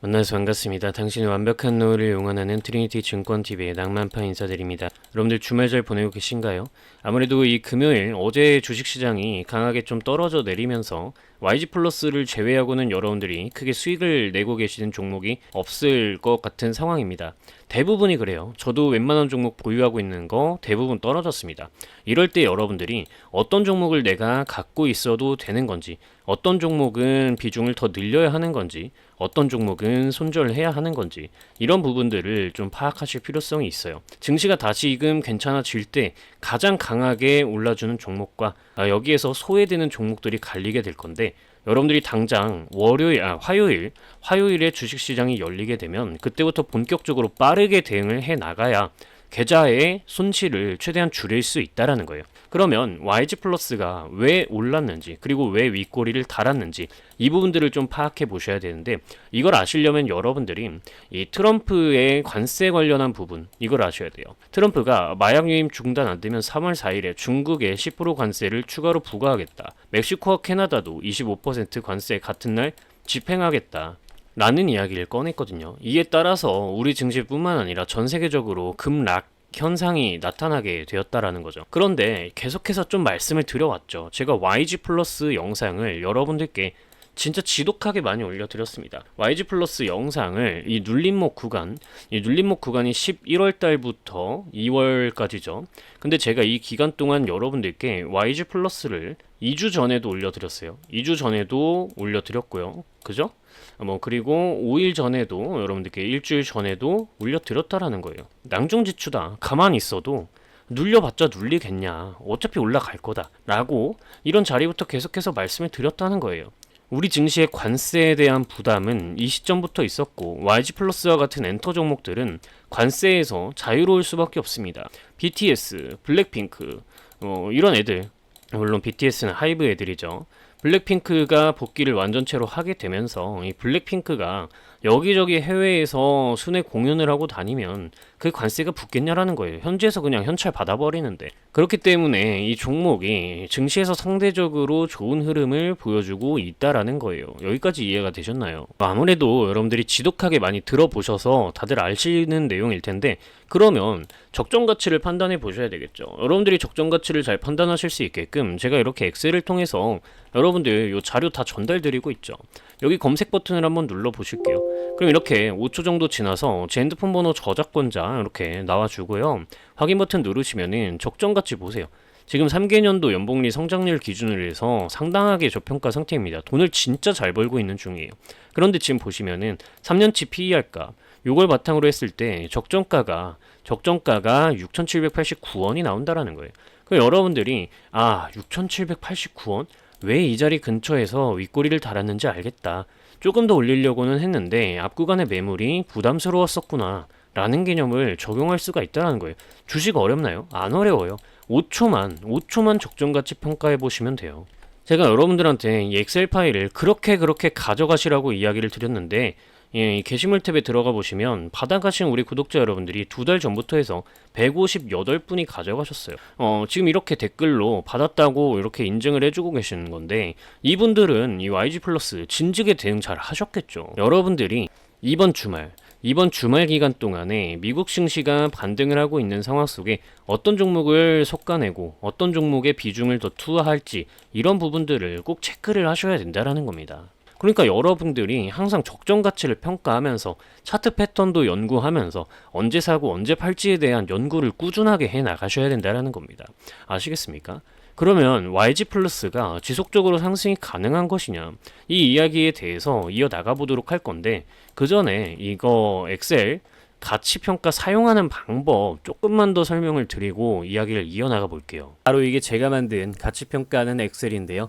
만나서 반갑습니다. 당신의 완벽한 노후를 용언하는 트리니티 증권TV의 낭만파 인사드립니다. 여러분들 주말 잘 보내고 계신가요? 아무래도 이 금요일 어제 주식시장이 강하게 좀 떨어져 내리면서 YG 플러스를 제외하고는 여러분들이 크게 수익을 내고 계시는 종목이 없을 것 같은 상황입니다. 대부분이 그래요. 저도 웬만한 종목 보유하고 있는 거 대부분 떨어졌습니다. 이럴 때 여러분들이 어떤 종목을 내가 갖고 있어도 되는 건지, 어떤 종목은 비중을 더 늘려야 하는 건지, 어떤 종목은 손절해야 하는 건지 이런 부분들을 좀 파악하실 필요성이 있어요. 증시가 다시금 괜찮아질 때 가장 강하게 올라주는 종목과 아, 여기에서 소외되는 종목들이 갈리게 될 건데 여러분들이 당장 월요일, 아, 화요일, 화요일에 주식시장이 열리게 되면 그때부터 본격적으로 빠르게 대응을 해 나가야 계좌의 손실을 최대한 줄일 수 있다라는 거예요. 그러면 YG 플러스가 왜 올랐는지 그리고 왜 윗꼬리를 달았는지 이 부분들을 좀 파악해 보셔야 되는데 이걸 아시려면 여러분들이 이 트럼프의 관세 관련한 부분 이걸 아셔야 돼요. 트럼프가 마약 유입 중단 안 되면 3월 4일에 중국에 10% 관세를 추가로 부과하겠다. 멕시코와 캐나다도 25% 관세 같은 날 집행하겠다. 라는 이야기를 꺼냈거든요. 이에 따라서 우리 증시뿐만 아니라 전 세계적으로 급락 현상이 나타나게 되었다라는 거죠. 그런데 계속해서 좀 말씀을 드려왔죠. 제가 YG 플러스 영상을 여러분들께 진짜 지독하게 많이 올려드렸습니다. YG 플러스 영상을 이 눌림목 구간, 이 눌림목 구간이 11월 달부터 2월까지죠. 근데 제가 이 기간 동안 여러분들께 YG 플러스를 2주 전에도 올려드렸어요. 2주 전에도 올려드렸고요. 그죠? 뭐 그리고 5일 전에도 여러분들께 일주일 전에도 올려드렸다라는 거예요. 낭중지추다. 가만히 있어도 눌려봤자 눌리겠냐. 어차피 올라갈 거다. 라고 이런 자리부터 계속해서 말씀을 드렸다는 거예요. 우리 증시의 관세에 대한 부담은 이 시점부터 있었고 YG 플러스와 같은 엔터 종목들은 관세에서 자유로울 수밖에 없습니다. BTS, 블랙핑크 어, 이런 애들 물론 BTS는 하이브 애들이죠. 블랙핑크가 복귀를 완전체로 하게 되면서 이 블랙핑크가 여기저기 해외에서 순회 공연을 하고 다니면 그 관세가 붙겠냐라는 거예요. 현지에서 그냥 현찰 받아버리는데. 그렇기 때문에 이 종목이 증시에서 상대적으로 좋은 흐름을 보여주고 있다라는 거예요. 여기까지 이해가 되셨나요? 아무래도 여러분들이 지독하게 많이 들어보셔서 다들 아시는 내용일 텐데 그러면 적정 가치를 판단해 보셔야 되겠죠. 여러분들이 적정 가치를 잘 판단하실 수 있게끔 제가 이렇게 엑셀을 통해서 여러분들 요 자료 다 전달 드리고 있죠. 여기 검색 버튼을 한번 눌러 보실게요. 그럼 이렇게 5초 정도 지나서 제 핸드폰 번호 저작권자 이렇게 나와주고요. 확인 버튼 누르시면은 적정 가치 보세요. 지금 3개년도 연봉리 성장률 기준으로 해서 상당하게 저평가 상태입니다. 돈을 진짜 잘 벌고 있는 중이에요. 그런데 지금 보시면은 3년치 PER 값 요걸 바탕으로 했을 때 적정가가 적정가가 6,789원이 나온다라는 거예요. 그 여러분들이 아 6,789원 왜 이 자리 근처에서 윗꼬리를 달았는지 알겠다. 조금 더 올리려고는 했는데 앞 구간의 매물이 부담스러웠었구나. 라는 개념을 적용할 수가 있다는 거예요. 주식 어렵나요? 안 어려워요. 5초만, 5초만 적정 가치 평가해 보시면 돼요. 제가 여러분들한테 이 엑셀 파일을 그렇게 그렇게 가져가시라고 이야기를 드렸는데 예, 이 게시물 탭에 들어가 보시면 받아가신 우리 구독자 여러분들이 두 달 전부터 해서 158분이 가져가셨어요. 어, 지금 이렇게 댓글로 받았다고 이렇게 인증을 해주고 계시는 건데 이분들은 이 YG 플러스 진즉에 대응 잘 하셨겠죠. 여러분들이 이번 주말 이번 주말 기간 동안에 미국 증시가 반등을 하고 있는 상황 속에 어떤 종목을 솎아내고 어떤 종목에 비중을 더 투하할지 이런 부분들을 꼭 체크를 하셔야 된다라는 겁니다. 그러니까 여러분들이 항상 적정 가치를 평가하면서 차트 패턴도 연구하면서 언제 사고 언제 팔지에 대한 연구를 꾸준하게 해 나가셔야 된다라는 겁니다. 아시겠습니까? 그러면 YG 플러스가 지속적으로 상승이 가능한 것이냐 이 이야기에 대해서 이어 나가 보도록 할 건데 그 전에 이거 엑셀 가치 평가 사용하는 방법 조금만 더 설명을 드리고 이야기를 이어나가 볼게요. 바로 이게 제가 만든 가치 평가하는 엑셀인데요.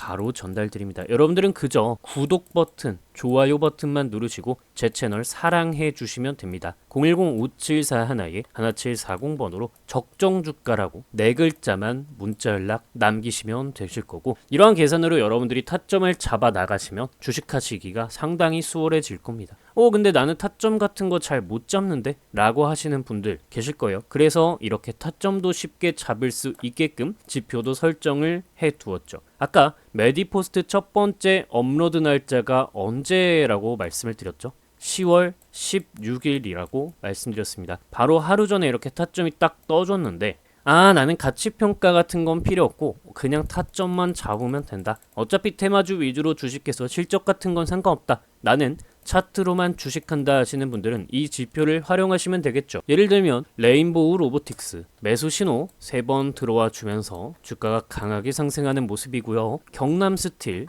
바로 전달드립니다. 여러분들은 그저 구독 버튼, 좋아요 버튼만 누르시고 제 채널 사랑해 주시면 됩니다. 010-574 하나에 1740번으로 적정 주가라고 네 글자만 문자 연락 남기시면 되실 거고 이러한 계산으로 여러분들이 타점을 잡아 나가시면 주식하시기가 상당히 수월해질 겁니다. 어 근데 나는 타점 같은 거 잘 못 잡는데 라고 하시는 분들 계실 거예요. 그래서 이렇게 타점도 쉽게 잡을 수 있게끔 지표도 설정을 해 두었죠. 아까 메디포스트 첫 번째 업로드 날짜가 언제라고 말씀을 드렸죠? 10월 16일이라고 말씀드렸습니다. 바로 하루 전에 이렇게 타점이 딱 떠줬는데 아 나는 가치평가 같은 건 필요 없고 그냥 타점만 잡으면 된다. 어차피 테마주 위주로 주식해서 실적 같은 건 상관없다. 나는 차트로만 주식한다 하시는 분들은 이 지표를 활용하시면 되겠죠. 예를 들면 레인보우 로보틱스 매수 신호 3번 들어와 주면서 주가가 강하게 상승하는 모습이고요. 경남 스틸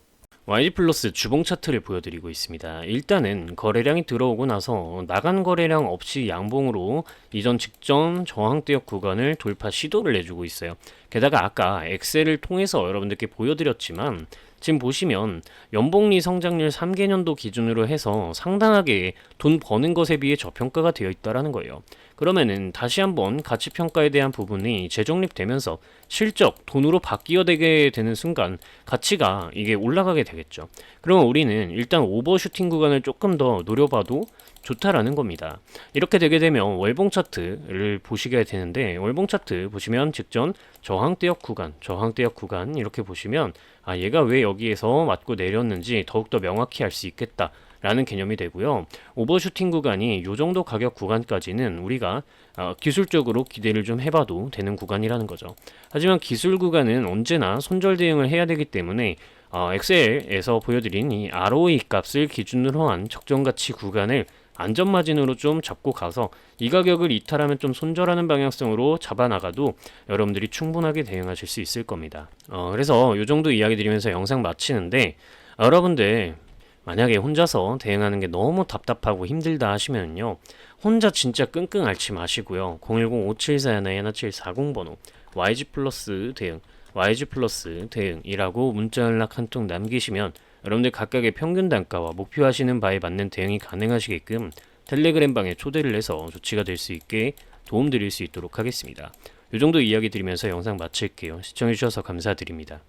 YG 플러스 주봉 차트를 보여드리고 있습니다. 일단은 거래량이 들어오고 나서 나간 거래량 없이 양봉으로 이전 직전 저항대역 구간을 돌파 시도를 내주고 있어요. 게다가 아까 엑셀을 통해서 여러분들께 보여드렸지만 지금 보시면 연봉리 성장률 3개년도 기준으로 해서 상당하게 돈 버는 것에 비해 저평가가 되어 있다라는 거예요. 그러면은 다시 한번 가치 평가에 대한 부분이 재정립되면서 실적 돈으로 바뀌어되게 되는 순간 가치가 이게 올라가게 되겠죠. 그러면 우리는 일단 오버슈팅 구간을 조금 더 노려봐도 좋다라는 겁니다. 이렇게 되게 되면 월봉 차트를 보시게 되는데 월봉 차트 보시면 직전 저항대역 구간, 저항대역 구간 이렇게 보시면 아 얘가 왜 여기에서 맞고 내렸는지 더욱더 명확히 알 수 있겠다. 라는 개념이 되고요. 오버슈팅 구간이 요 정도 가격 구간까지는 우리가 어, 기술적으로 기대를 좀 해봐도 되는 구간이라는 거죠. 하지만 기술 구간은 언제나 손절 대응을 해야 되기 때문에 어, 엑셀에서 보여드린 이 ROE 값을 기준으로 한 적정 가치 구간을 안전 마진으로 좀 잡고 가서 이 가격을 이탈하면 좀 손절하는 방향성으로 잡아나가도 여러분들이 충분하게 대응하실 수 있을 겁니다. 어, 그래서 이 정도 이야기 드리면서 영상 마치는데 여러분들 만약에 혼자서 대응하는 게 너무 답답하고 힘들다 하시면요. 혼자 진짜 끙끙 앓지 마시고요. 010-5741-1740 번호 YG 플러스 대응, YG 플러스 대응이라고 문자 연락 한 통 남기시면 여러분들 각각의 평균 단가와 목표하시는 바에 맞는 대응이 가능하시게끔 텔레그램 방에 초대를 해서 조치가 될 수 있게 도움드릴 수 있도록 하겠습니다. 이 정도 이야기 드리면서 영상 마칠게요. 시청해주셔서 감사드립니다.